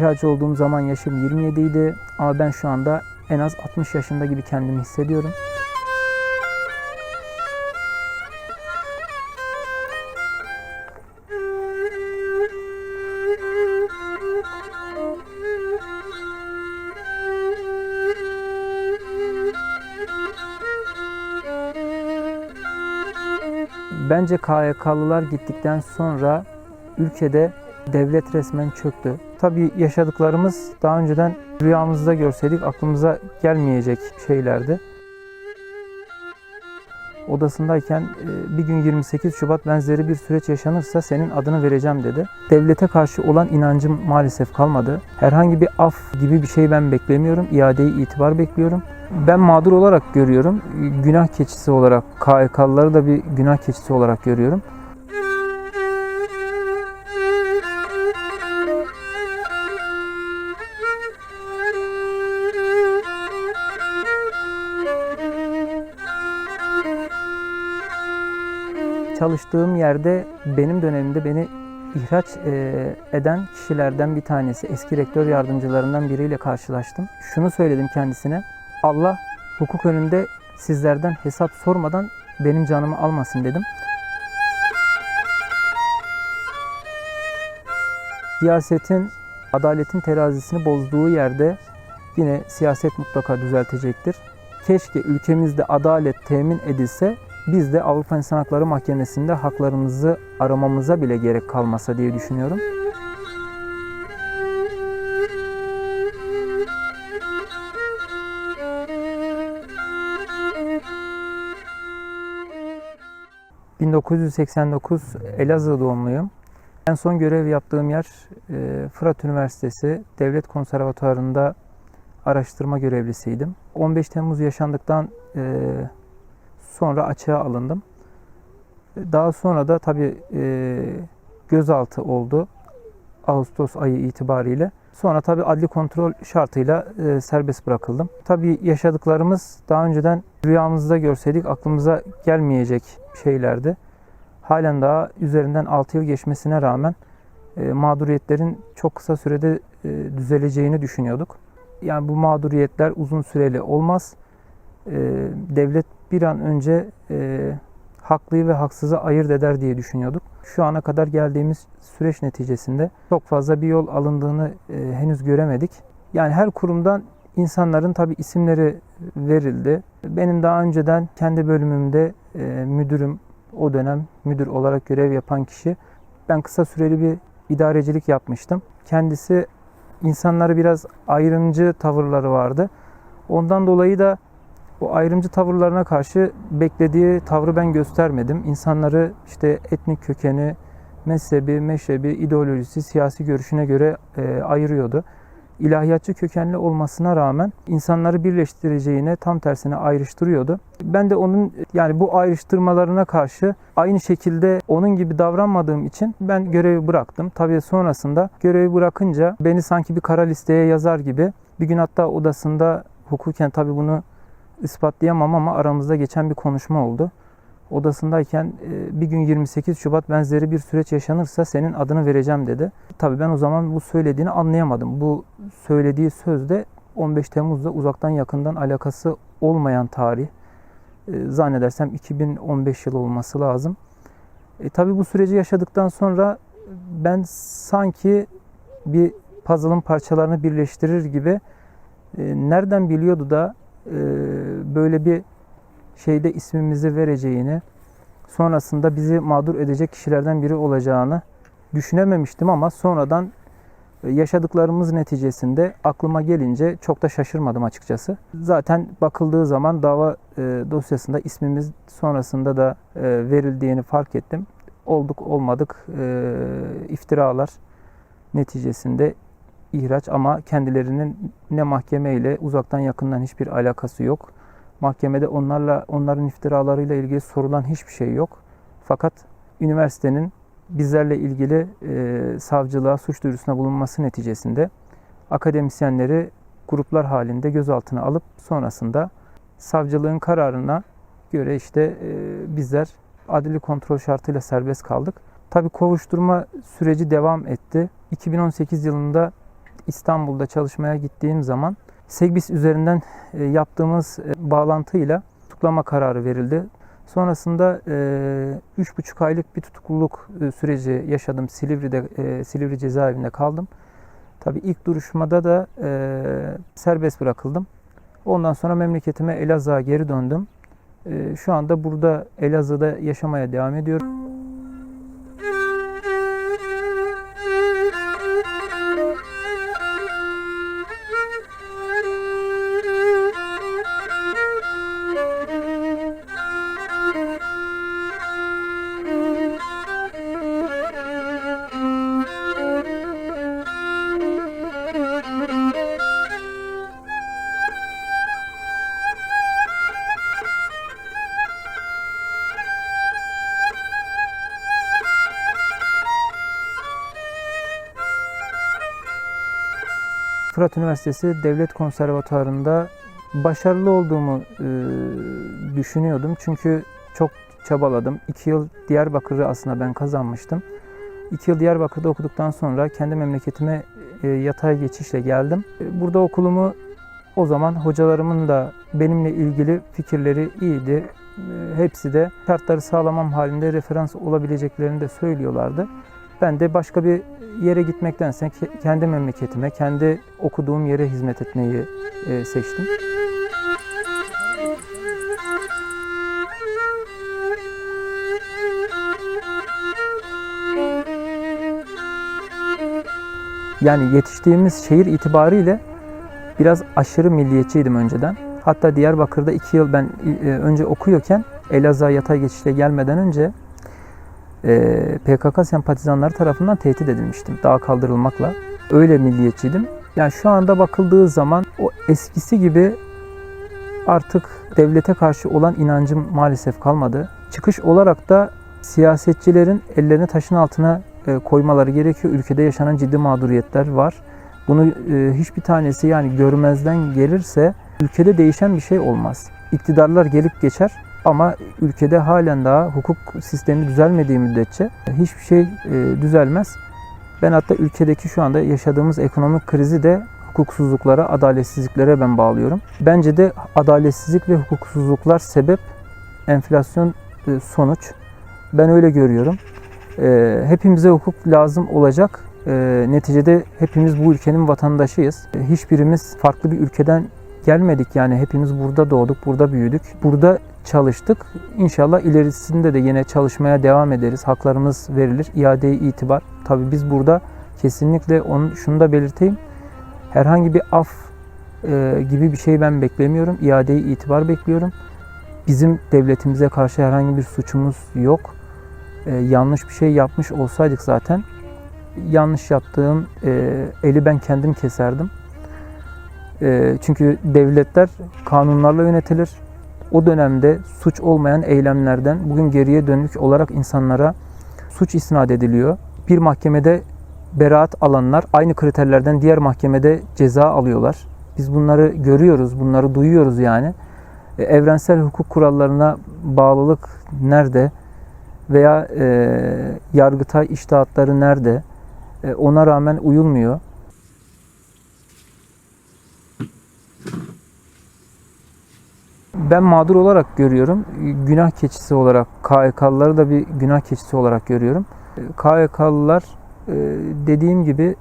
ihraç olduğum zaman yaşım 27 idi ama ben şu anda en az 60 yaşında gibi kendimi hissediyorum. Bence KYK'lılar gittikten sonra ülkede devlet resmen çöktü. Tabii yaşadıklarımız daha önceden rüyamızda görseydik aklımıza gelmeyecek şeylerdi. Odasındayken e, bir gün 28 Şubat benzeri bir süreç yaşanırsa senin adını vereceğim dedi. Devlete karşı olan inancım maalesef kalmadı. Herhangi bir af gibi bir şey ben beklemiyorum. İadeyi itibar bekliyorum. Ben mağdur olarak görüyorum. Günah keçisi olarak, KHK'lıları da bir günah keçisi olarak görüyorum. Çalıştığım yerde benim dönemimde beni ihraç e, eden kişilerden bir tanesi, eski rektör yardımcılarından biriyle karşılaştım. Şunu söyledim kendisine, Allah hukuk önünde sizlerden hesap sormadan benim canımı almasın dedim. Siyasetin, adaletin terazisini bozduğu yerde yine siyaset mutlaka düzeltecektir. Keşke ülkemizde adalet temin edilse biz de Avrupa İnsan Hakları Mahkemesi'nde haklarımızı aramamıza bile gerek kalmasa diye düşünüyorum. ...1989 Elazığ doğumluyum. En son görev yaptığım yer e, Fırat Üniversitesi Devlet Konservatuvarı'nda araştırma görevlisiydim. 15 Temmuz yaşandıktan e, sonra açığa alındım. Daha sonra da tabii e, gözaltı oldu Ağustos ayı itibariyle. Sonra tabii adli kontrol şartıyla e, serbest bırakıldım. Tabii yaşadıklarımız daha önceden rüyamızda görseydik aklımıza gelmeyecek şeylerdi. Halen daha üzerinden 6 yıl geçmesine rağmen e, mağduriyetlerin çok kısa sürede e, düzeleceğini düşünüyorduk. Yani bu mağduriyetler uzun süreli olmaz. E, devlet bir an önce e, haklıyı ve haksızı ayırt eder diye düşünüyorduk. Şu ana kadar geldiğimiz süreç neticesinde çok fazla bir yol alındığını e, henüz göremedik. Yani her kurumdan insanların tabi isimleri verildi. Benim daha önceden kendi bölümümde e, müdürüm, o dönem müdür olarak görev yapan kişi. Ben kısa süreli bir idarecilik yapmıştım. Kendisi insanları biraz ayrımcı tavırları vardı. Ondan dolayı da bu ayrımcı tavırlarına karşı beklediği tavrı ben göstermedim. İnsanları işte etnik kökeni, mezhebi, meşrebi, ideolojisi, siyasi görüşüne göre e, ayırıyordu. İlahiyatçı kökenli olmasına rağmen insanları birleştireceğine tam tersine ayrıştırıyordu. Ben de onun yani bu ayrıştırmalarına karşı aynı şekilde onun gibi davranmadığım için ben görevi bıraktım. Tabii sonrasında görevi bırakınca beni sanki bir kara listeye yazar gibi bir gün hatta odasında hukuken tabii bunu ispatlayamam ama aramızda geçen bir konuşma oldu. Odasındayken e, bir gün 28 Şubat benzeri bir süreç yaşanırsa senin adını vereceğim dedi. Tabii ben o zaman bu söylediğini anlayamadım. Bu söylediği sözde 15 Temmuz'da uzaktan yakından alakası olmayan tarih. E, zannedersem 2015 yılı olması lazım. E, tabii bu süreci yaşadıktan sonra ben sanki bir puzzle'ın parçalarını birleştirir gibi e, nereden biliyordu da e, böyle bir şeyde ismimizi vereceğini, sonrasında bizi mağdur edecek kişilerden biri olacağını düşünememiştim ama sonradan e, yaşadıklarımız neticesinde aklıma gelince çok da şaşırmadım açıkçası. Zaten bakıldığı zaman dava e, dosyasında ismimiz sonrasında da verildiğini fark ettim. Olduk olmadık iftiralar neticesinde ihraç ama kendilerinin ne mahkeme ile uzaktan yakından hiçbir alakası yok. Mahkemede onlarla onların iftiralarıyla ilgili sorulan hiçbir şey yok. Fakat üniversitenin bizlerle ilgili e, savcılığa suç duyurusuna bulunması neticesinde akademisyenleri gruplar halinde gözaltına alıp sonrasında savcılığın kararına göre işte e, bizler adli kontrol şartıyla serbest kaldık. Tabi kovuşturma süreci devam etti. 2018 yılında İstanbul'da çalışmaya gittiğim zaman Segbis üzerinden e, yaptığımız e, bağlantıyla tutuklama kararı verildi. Sonrasında e, üç buçuk aylık bir tutukluluk e, süreci yaşadım. Silivri'de Silivri cezaevinde kaldım. Tabii ilk duruşmada da serbest bırakıldım. Ondan sonra memleketime Elazığ'a geri döndüm. Şu anda burada Elazığ'da yaşamaya devam ediyorum. Fırat Üniversitesi Devlet Konservatuarı'nda başarılı olduğumu e, düşünüyordum. Çünkü çok çabaladım. İki yıl Diyarbakır'ı aslında ben kazanmıştım. İki yıl Diyarbakır'da okuduktan sonra kendi memleketime e, yatay geçişle geldim. E, Burada okulumu o zaman hocalarımın da benimle ilgili fikirleri iyiydi. E, Hepsi de şartları sağlamam halinde referans olabileceklerini de söylüyorlardı. Ben de başka bir yere gitmektense ke- kendi memleketime, kendi okuduğum yere hizmet etmeyi e, seçtim. Yani yetiştiğimiz şehir itibariyle biraz aşırı milliyetçiydim önceden. Hatta Diyarbakır'da iki yıl ben e, önce okuyorken Elazığ'a yatay geçişle gelmeden önce PKK sempatizanları tarafından tehdit edilmiştim. Dağa kaldırılmakla. Öyle milliyetçiydim. Yani şu anda bakıldığı zaman o eskisi gibi artık devlete karşı olan inancım maalesef kalmadı. Çıkış olarak da siyasetçilerin ellerini taşın altına e, koymaları gerekiyor. Ülkede yaşanan ciddi mağduriyetler var. Bunu e, hiçbir tanesi yani görmezden gelirse ülkede değişen bir şey olmaz. İktidarlar gelip geçer ama ülkede halen daha hukuk sistemi düzelmediği müddetçe hiçbir şey e, düzelmez. Ben hatta ülkedeki şu anda yaşadığımız ekonomik krizi de hukuksuzluklara, adaletsizliklere ben bağlıyorum. Bence de adaletsizlik ve hukuksuzluklar sebep, enflasyon e, sonuç. Ben öyle görüyorum. E, Hepimize hukuk lazım olacak. Neticede hepimiz bu ülkenin vatandaşıyız. Hiçbirimiz farklı bir ülkeden gelmedik yani hepimiz burada doğduk, burada büyüdük. Burada çalıştık. İnşallah ilerisinde de yine çalışmaya devam ederiz. Haklarımız verilir. İade itibar. Tabii biz burada kesinlikle onu, şunu da belirteyim. Herhangi bir af e, gibi bir şey ben beklemiyorum. İade itibar bekliyorum. Bizim devletimize karşı herhangi bir suçumuz yok. E, yanlış bir şey yapmış olsaydık zaten yanlış yaptığım e, eli ben kendim keserdim. E, çünkü devletler kanunlarla yönetilir. O dönemde suç olmayan eylemlerden bugün geriye dönük olarak insanlara suç isnat ediliyor. Bir mahkemede beraat alanlar aynı kriterlerden diğer mahkemede ceza alıyorlar. Biz bunları görüyoruz, bunları duyuyoruz yani. E, Evrensel hukuk kurallarına bağlılık nerede? Veya e, yargıtay iştahatları nerede? E, ona rağmen uyulmuyor. Ben mağdur olarak görüyorum. Günah keçisi olarak KHK'lıları da bir günah keçisi olarak görüyorum. KHK'lılar e, dediğim gibi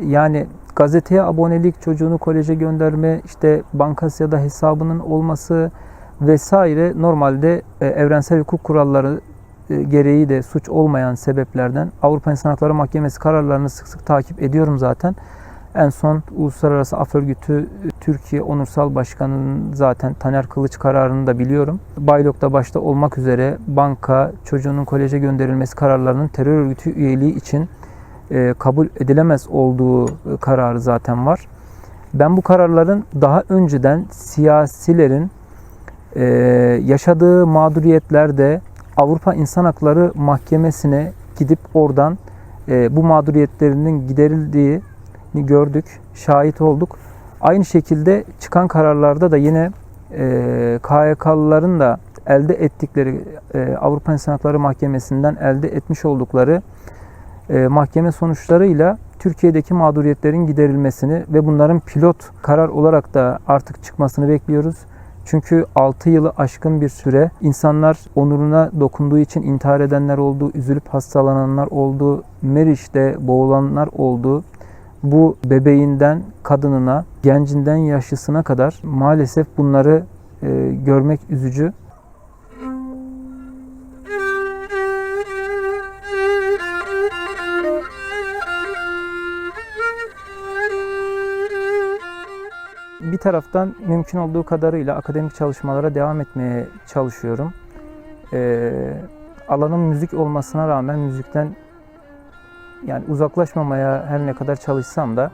yani gazeteye abonelik, çocuğunu koleje gönderme, işte bankası ya da hesabının olması vesaire normalde e, evrensel hukuk kuralları e, gereği de suç olmayan sebeplerden Avrupa İnsan Hakları Mahkemesi kararlarını sık sık takip ediyorum zaten. En son Uluslararası Af Örgütü e, Türkiye Onursal Başkanı'nın zaten Taner Kılıç kararını da biliyorum. Baylok'ta başta olmak üzere banka çocuğunun koleje gönderilmesi kararlarının terör örgütü üyeliği için e, kabul edilemez olduğu e, kararı zaten var. Ben bu kararların daha önceden siyasilerin yaşadığı mağduriyetlerde Avrupa İnsan Hakları Mahkemesi'ne gidip oradan bu mağduriyetlerinin giderildiği gördük, şahit olduk. Aynı şekilde çıkan kararlarda da yine e, KHK'lıların da elde ettikleri e, Avrupa İnsan Hakları Mahkemesi'nden elde etmiş oldukları e, mahkeme sonuçlarıyla Türkiye'deki mağduriyetlerin giderilmesini ve bunların pilot karar olarak da artık çıkmasını bekliyoruz. Çünkü 6 yılı aşkın bir süre insanlar onuruna dokunduğu için intihar edenler oldu, üzülüp hastalananlar oldu, Meriç'te boğulanlar oldu. Bu bebeğinden kadınına, gencinden yaşlısına kadar maalesef bunları e, görmek üzücü. Bir taraftan mümkün olduğu kadarıyla akademik çalışmalara devam etmeye çalışıyorum. Ee, alanım müzik olmasına rağmen müzikten yani uzaklaşmamaya her ne kadar çalışsam da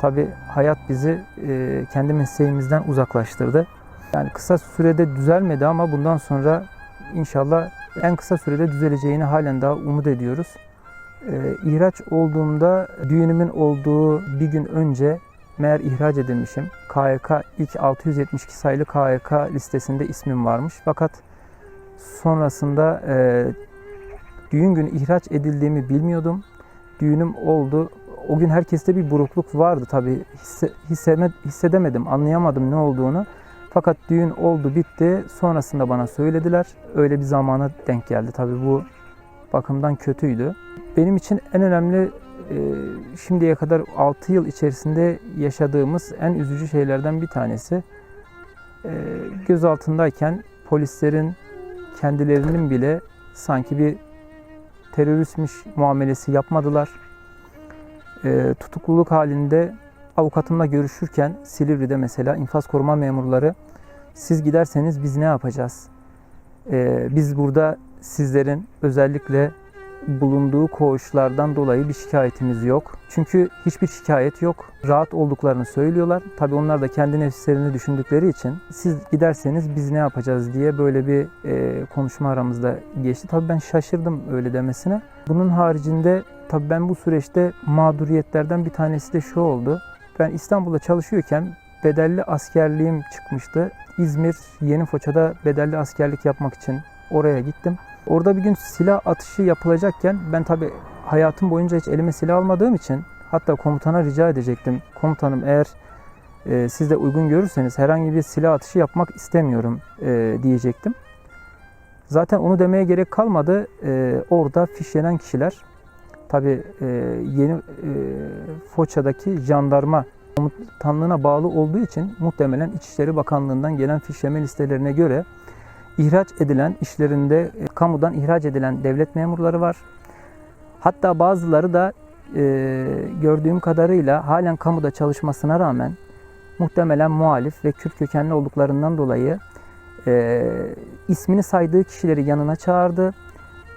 tabi hayat bizi e, kendi mesleğimizden uzaklaştırdı. Yani kısa sürede düzelmedi ama bundan sonra inşallah en kısa sürede düzeleceğini halen daha umut ediyoruz. Ee, ihraç olduğumda düğünümün olduğu bir gün önce meğer ihraç edilmişim. KYK ilk 672 sayılı KYK listesinde ismim varmış. Fakat sonrasında e, düğün günü ihraç edildiğimi bilmiyordum. Düğünüm oldu. O gün herkeste bir burukluk vardı tabii. Hisse, hisseme, hissedemedim, anlayamadım ne olduğunu. Fakat düğün oldu, bitti. Sonrasında bana söylediler. Öyle bir zamana denk geldi. Tabii bu bakımdan kötüydü. Benim için en önemli e, şimdiye kadar 6 yıl içerisinde yaşadığımız en üzücü şeylerden bir tanesi. E, göz altındayken polislerin kendilerinin bile sanki bir teröristmiş muamelesi yapmadılar. E, tutukluluk halinde avukatımla görüşürken Silivri'de mesela infaz koruma memurları siz giderseniz biz ne yapacağız? E, biz burada sizlerin özellikle bulunduğu koğuşlardan dolayı bir şikayetimiz yok. Çünkü hiçbir şikayet yok. Rahat olduklarını söylüyorlar. Tabii onlar da kendi nefislerini düşündükleri için siz giderseniz biz ne yapacağız diye böyle bir e, konuşma aramızda geçti. Tabii ben şaşırdım öyle demesine. Bunun haricinde tabii ben bu süreçte mağduriyetlerden bir tanesi de şu oldu. Ben İstanbul'da çalışıyorken bedelli askerliğim çıkmıştı. İzmir Yeni Foça'da bedelli askerlik yapmak için oraya gittim. Orada bir gün silah atışı yapılacakken ben tabi hayatım boyunca hiç elime silah almadığım için hatta komutana rica edecektim. Komutanım eğer e, siz de uygun görürseniz herhangi bir silah atışı yapmak istemiyorum e, diyecektim. Zaten onu demeye gerek kalmadı. E, orada fişlenen kişiler tabi e, yeni e, Foça'daki jandarma komutanlığına bağlı olduğu için muhtemelen İçişleri Bakanlığı'ndan gelen fişleme listelerine göre ihraç edilen işlerinde e, kamudan ihraç edilen devlet memurları var. Hatta bazıları da e, gördüğüm kadarıyla halen kamuda çalışmasına rağmen muhtemelen muhalif ve Kürt kökenli olduklarından dolayı e, ismini saydığı kişileri yanına çağırdı.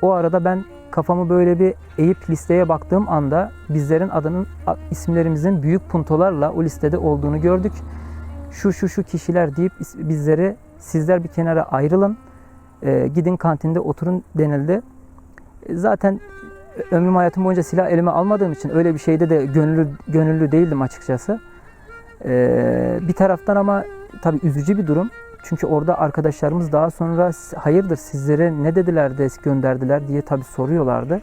O arada ben kafamı böyle bir eğip listeye baktığım anda bizlerin adının isimlerimizin büyük puntolarla o listede olduğunu gördük. Şu şu şu kişiler deyip bizleri sizler bir kenara ayrılın, e, gidin kantinde oturun denildi. E, zaten ömrüm hayatım boyunca silah elime almadığım için öyle bir şeyde de gönüllü, gönüllü değildim açıkçası. E, bir taraftan ama tabii üzücü bir durum. Çünkü orada arkadaşlarımız daha sonra hayırdır sizlere ne dediler de gönderdiler diye tabii soruyorlardı.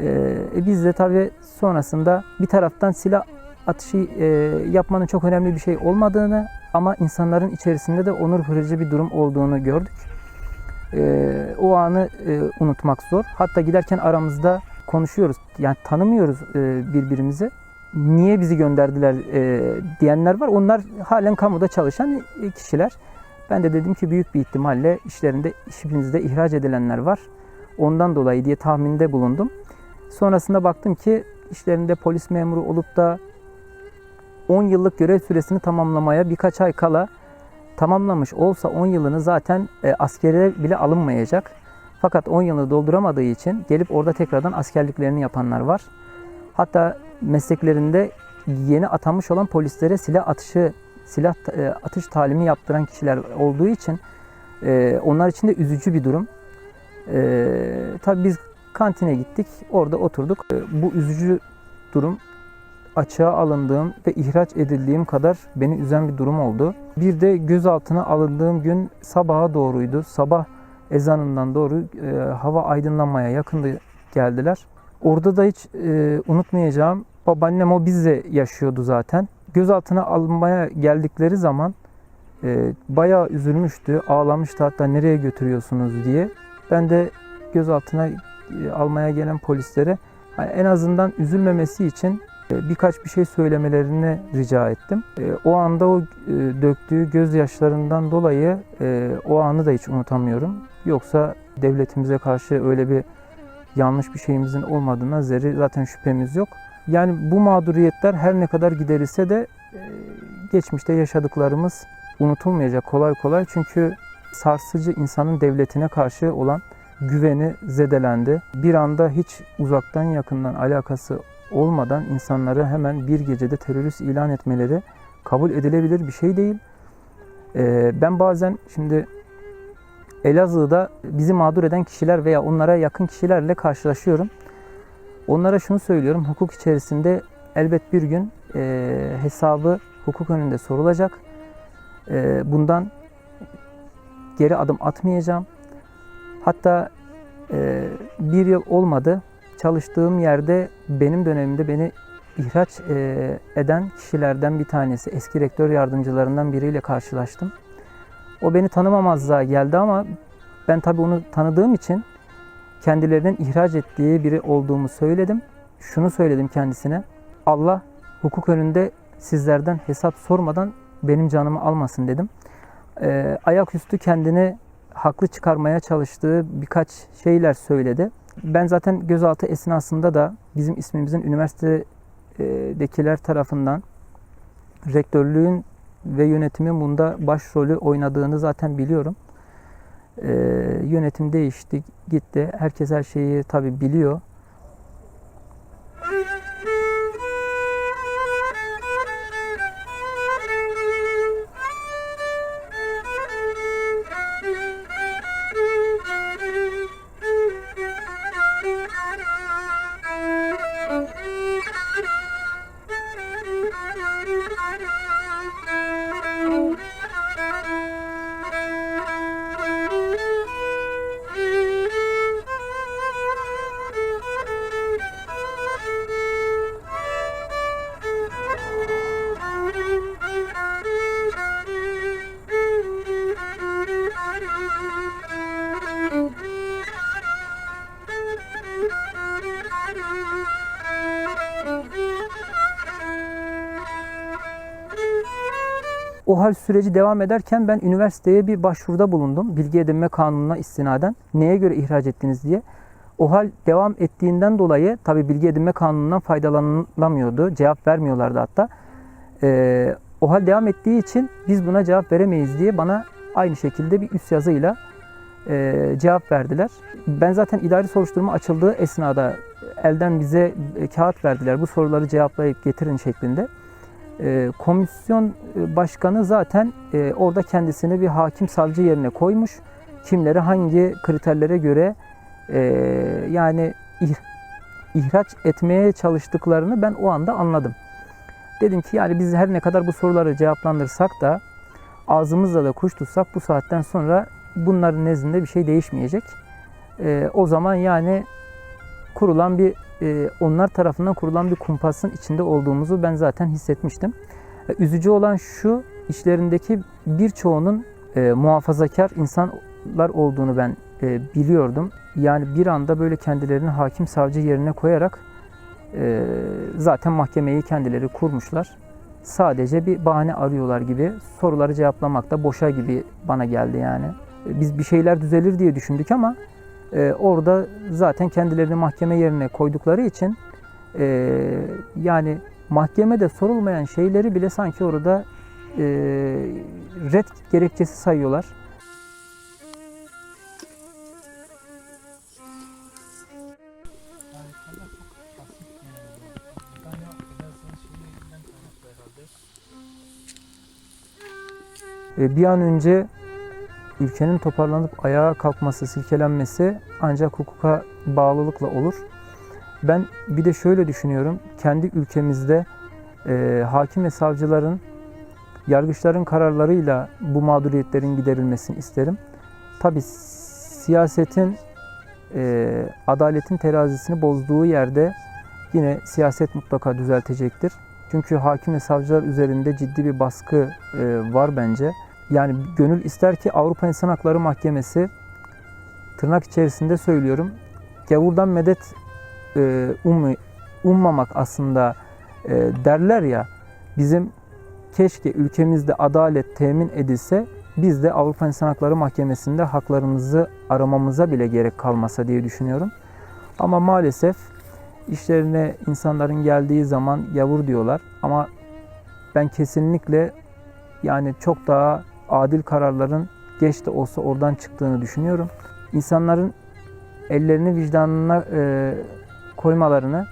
E, biz de tabii sonrasında bir taraftan silah atışı e, yapmanın çok önemli bir şey olmadığını ama insanların içerisinde de onur kırıcı bir durum olduğunu gördük. E, o anı e, unutmak zor. Hatta giderken aramızda konuşuyoruz. Yani tanımıyoruz e, birbirimizi. Niye bizi gönderdiler e, diyenler var. Onlar halen kamuda çalışan e, kişiler. Ben de dedim ki büyük bir ihtimalle işlerinde işinizde ihraç edilenler var. Ondan dolayı diye tahminde bulundum. Sonrasında baktım ki işlerinde polis memuru olup da 10 yıllık görev süresini tamamlamaya birkaç ay kala tamamlamış olsa 10 yılını zaten e, askere bile alınmayacak. Fakat 10 yılını dolduramadığı için gelip orada tekrardan askerliklerini yapanlar var. Hatta mesleklerinde yeni atanmış olan polislere silah atışı silah e, atış talimi yaptıran kişiler olduğu için e, onlar için de üzücü bir durum. E, tabii biz kantine gittik, orada oturduk. E, bu üzücü durum açığa alındığım ve ihraç edildiğim kadar beni üzen bir durum oldu. Bir de gözaltına alındığım gün sabaha doğruydu. Sabah ezanından doğru e, hava aydınlanmaya yakındı geldiler. Orada da hiç e, unutmayacağım. Babaannem o bizle yaşıyordu zaten. Gözaltına alınmaya geldikleri zaman e, bayağı üzülmüştü. Ağlamıştı hatta nereye götürüyorsunuz diye. Ben de gözaltına e, almaya gelen polislere en azından üzülmemesi için birkaç bir şey söylemelerini rica ettim. E, O anda o e, döktüğü gözyaşlarından dolayı e, o anı da hiç unutamıyorum. Yoksa devletimize karşı öyle bir yanlış bir şeyimizin olmadığına zerre zaten şüphemiz yok. Yani bu mağduriyetler her ne kadar giderilse de e, geçmişte yaşadıklarımız unutulmayacak kolay kolay. Çünkü sarsıcı insanın devletine karşı olan güveni zedelendi. Bir anda hiç uzaktan yakından alakası olmadan insanları hemen bir gecede terörist ilan etmeleri kabul edilebilir bir şey değil. Ee, ben bazen şimdi Elazığ'da bizi mağdur eden kişiler veya onlara yakın kişilerle karşılaşıyorum. Onlara şunu söylüyorum, hukuk içerisinde elbet bir gün e, hesabı hukuk önünde sorulacak. E, bundan geri adım atmayacağım. Hatta e, bir yıl olmadı. Çalıştığım yerde benim dönemimde beni ihraç e, eden kişilerden bir tanesi, eski rektör yardımcılarından biriyle karşılaştım. O beni tanımamazlığa geldi ama ben tabii onu tanıdığım için kendilerinin ihraç ettiği biri olduğumu söyledim. Şunu söyledim kendisine. Allah hukuk önünde sizlerden hesap sormadan benim canımı almasın dedim. Ee, ayaküstü kendini haklı çıkarmaya çalıştığı birkaç şeyler söyledi. Ben zaten gözaltı esnasında da bizim ismimizin üniversitedekiler tarafından rektörlüğün ve yönetimin bunda başrolü oynadığını zaten biliyorum. Ee, yönetim değişti, gitti. Herkes her şeyi tabi biliyor. O hal süreci devam ederken ben üniversiteye bir başvuruda bulundum. Bilgi edinme kanununa istinaden. Neye göre ihraç ettiniz diye. O hal devam ettiğinden dolayı tabi bilgi edinme kanunundan faydalanılamıyordu. Cevap vermiyorlardı hatta. Ee, o hal devam ettiği için biz buna cevap veremeyiz diye bana aynı şekilde bir üst yazıyla e, cevap verdiler. Ben zaten idari soruşturma açıldığı esnada elden bize kağıt verdiler. Bu soruları cevaplayıp getirin şeklinde. E, komisyon e, başkanı zaten e, orada kendisini bir hakim savcı yerine koymuş. Kimleri hangi kriterlere göre e, yani ih- ihraç etmeye çalıştıklarını ben o anda anladım. Dedim ki yani biz her ne kadar bu soruları cevaplandırsak da ağzımızla da kuş tutsak bu saatten sonra bunların nezdinde bir şey değişmeyecek. O zaman yani kurulan bir onlar tarafından kurulan bir kumpasın içinde olduğumuzu ben zaten hissetmiştim. E, Üzücü olan şu işlerindeki birçoğunun e, muhafazakar insanlar olduğunu ben e, biliyordum. Yani bir anda böyle kendilerini hakim savcı yerine koyarak e, zaten mahkemeyi kendileri kurmuşlar. Sadece bir bahane arıyorlar gibi soruları cevaplamak da boşa gibi bana geldi yani. Biz bir şeyler düzelir diye düşündük ama e, orada zaten kendilerini mahkeme yerine koydukları için e, yani mahkemede sorulmayan şeyleri bile sanki orada e, red gerekçesi sayıyorlar. Bir an önce ülkenin toparlanıp ayağa kalkması, silkelenmesi ancak hukuka bağlılıkla olur. Ben bir de şöyle düşünüyorum. Kendi ülkemizde e, hakim ve savcıların, yargıçların kararlarıyla bu mağduriyetlerin giderilmesini isterim. Tabi siyasetin e, adaletin terazisini bozduğu yerde yine siyaset mutlaka düzeltecektir. Çünkü hakim ve savcılar üzerinde ciddi bir baskı e, var bence. Yani gönül ister ki Avrupa İnsan Hakları Mahkemesi tırnak içerisinde söylüyorum gavurdan medet e, ummu- ummamak aslında e, derler ya bizim keşke ülkemizde adalet temin edilse biz de Avrupa İnsan Hakları Mahkemesi'nde haklarımızı aramamıza bile gerek kalmasa diye düşünüyorum. Ama maalesef işlerine insanların geldiği zaman yavur diyorlar ama ben kesinlikle yani çok daha adil kararların geç de olsa oradan çıktığını düşünüyorum. İnsanların ellerini vicdanına e, koymalarını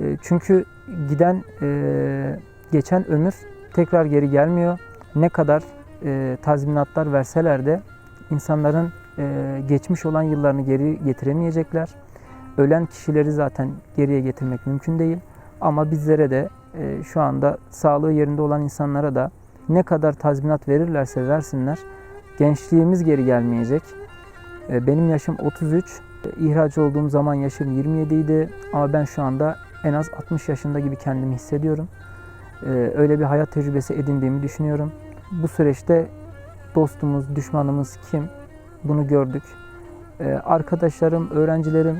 e, çünkü giden e, geçen ömür tekrar geri gelmiyor. Ne kadar e, tazminatlar verseler de insanların e, geçmiş olan yıllarını geri getiremeyecekler. Ölen kişileri zaten geriye getirmek mümkün değil. Ama bizlere de e, şu anda sağlığı yerinde olan insanlara da ne kadar tazminat verirlerse versinler gençliğimiz geri gelmeyecek. E, benim yaşım 33. E, İhraç olduğum zaman yaşım 27 idi ama ben şu anda en az 60 yaşında gibi kendimi hissediyorum. E, öyle bir hayat tecrübesi edindiğimi düşünüyorum. Bu süreçte dostumuz, düşmanımız kim? Bunu gördük. E, arkadaşlarım, öğrencilerim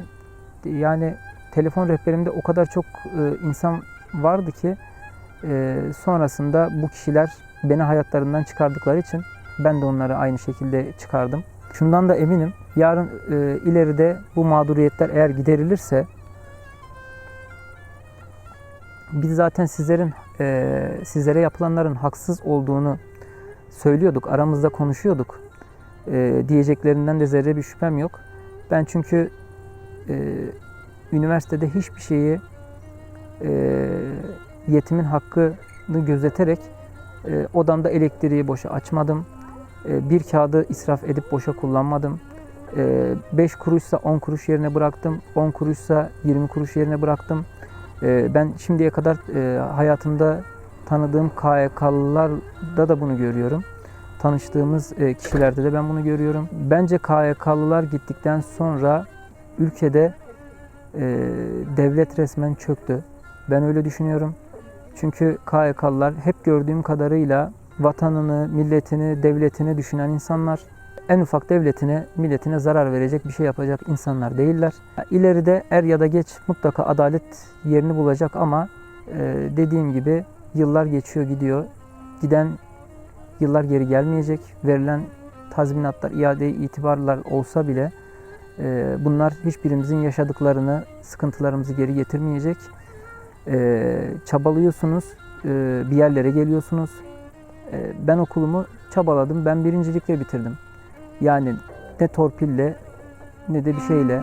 yani telefon rehberimde o kadar çok insan vardı ki sonrasında bu kişiler beni hayatlarından çıkardıkları için ben de onları aynı şekilde çıkardım. Şundan da eminim yarın e, ileride bu mağduriyetler eğer giderilirse biz zaten sizlerin e, sizlere yapılanların haksız olduğunu söylüyorduk, aramızda konuşuyorduk. E, diyeceklerinden de zerre bir şüphem yok. Ben çünkü e, üniversitede hiçbir şeyi e, yetimin hakkını gözeterek e, odamda elektriği boşa açmadım. E, bir kağıdı israf edip boşa kullanmadım. 5 kuruşsa 10 kuruş yerine bıraktım. 10 kuruşsa 20 kuruş yerine bıraktım. Ben şimdiye kadar e, hayatımda tanıdığım KYK'lılarda da bunu görüyorum. Tanıştığımız e, kişilerde de ben bunu görüyorum. Bence KYK'lılar gittikten sonra ülkede e, devlet resmen çöktü. Ben öyle düşünüyorum. Çünkü KYK'lılar hep gördüğüm kadarıyla vatanını, milletini, devletini düşünen insanlar. En ufak devletine, milletine zarar verecek bir şey yapacak insanlar değiller. İleride er ya da geç mutlaka adalet yerini bulacak ama e, dediğim gibi yıllar geçiyor gidiyor. Giden yıllar geri gelmeyecek. Verilen tazminatlar, iade itibarlar olsa bile e, bunlar hiçbirimizin yaşadıklarını, sıkıntılarımızı geri getirmeyecek. E, çabalıyorsunuz, e, bir yerlere geliyorsunuz. E, ben okulumu çabaladım, ben birincilikle bitirdim. Yani ne torpille ne de bir şeyle